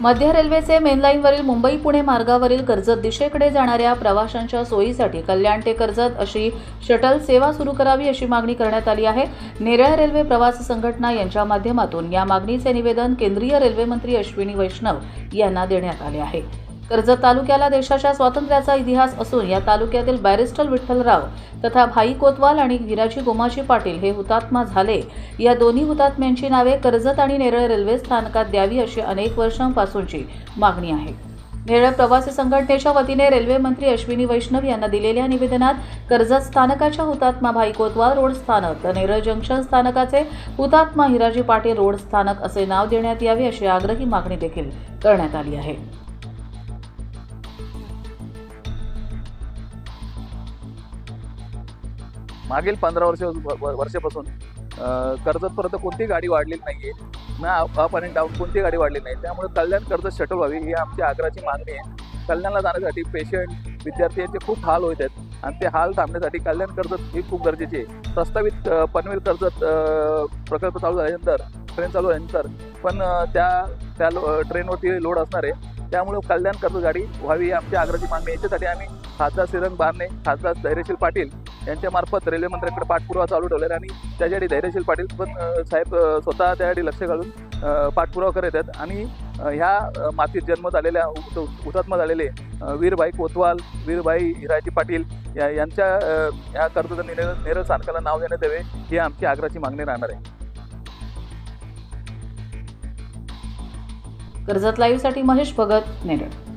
मध्य रेल्वेचे मेनलाईनवरील मुंबई पुणे मार्गावरील कर्जत दिशेकडे जाणाऱ्या प्रवाशांच्या सोयीसाठी कल्याण ते कर्जत अशी शटल सेवा सुरू करावी अशी मागणी करण्यात आली आहे. नेरळ रेल्वे प्रवास संघटना यांच्या माध्यमातून या मागणीचे निवेदन केंद्रीय रेल्वेमंत्री अश्विनी वैष्णव यांना देण्यात आले आहे. कर्जत तालुक्याला देशाच्या स्वातंत्र्याचा इतिहास असून या तालुक्यातील बॅरिस्टर विठ्ठलराव तथा भाई कोतवाल आणि गिराजी गोमाजी पाटील हे हुतात्मा झाले. या दोन्ही हुतात्म्यांची नावे कर्जत आणि नेरळ रेल्वे स्थानकात द्यावी अशी अनेक वर्षांपासूनची मागणी आहे. नेरळ प्रवासी संघटनेच्या वतीने रेल्वे मंत्री अश्विनी वैष्णव यांना दिलेल्या निवेदनात कर्जत स्थानकाच्या हुतात्मा भाई कोतवाल रोड स्थानक तर नेरळ जंक्शन स्थानकाचे हुतात्मा हिराजी पाटील रोड स्थानक असे नाव देण्यात यावे अशी आग्रही मागणी देखील करण्यात आली आहे. मागील पंधरा वर्ष वर्षापासून अं, कर्जतपर्यंत कोणती गाडी वाढलेली नाहीये. ना अप आणि डाऊन कोणती गाडी वाढलेली नाही. त्यामुळे कल्याण कर्जत शटल व्हावी ही आमची आग्राची मागणी आहे. कल्याणला जाण्यासाठी पेशंट विद्यार्थी यांचे खूप हाल होत आहेत. आणि ते हाल थांबण्यासाठी कल्याण कर्जत ही खूप गरजेची आहे. प्रस्तावित पनवेल कर्जत प्रकल्प चालू झाल्यानंतर ट्रेन चालू झाल्यानंतर पण त्या त्या लो ट्रेनवरती लोड असणार आहे. त्यामुळे कल्याण कर्जत गाडी व्हावी ही आमची मागणी याच्यासाठी आम्ही खासदार सिरंग बारणे खासदार धैर्यशील पाटील यांच्या मार्फत रेल्वे मंत्र्यांकडे पाठपुरावा चालू ठेवलेला आहे आणि त्याच्यासाठी धैर्यशील पाटील पण साहेब स्वतः त्यासाठी लक्ष घालून पाठपुरावा करत आहेत. आणि ह्या मातीत जन्म झालेल्या हुत- हुतात्मा झालेले वीरभाई कोतवाल वीरभाई हिराजी पाटील या यांच्या या ह्या कर्जत नेरळ नेरळ स्थानकाला नाव देण्यात यावे ही आमची आग्रहाची मागणी राहणार आहे. कर्जत लाईव्हसाठी महेश भगत नेरळ.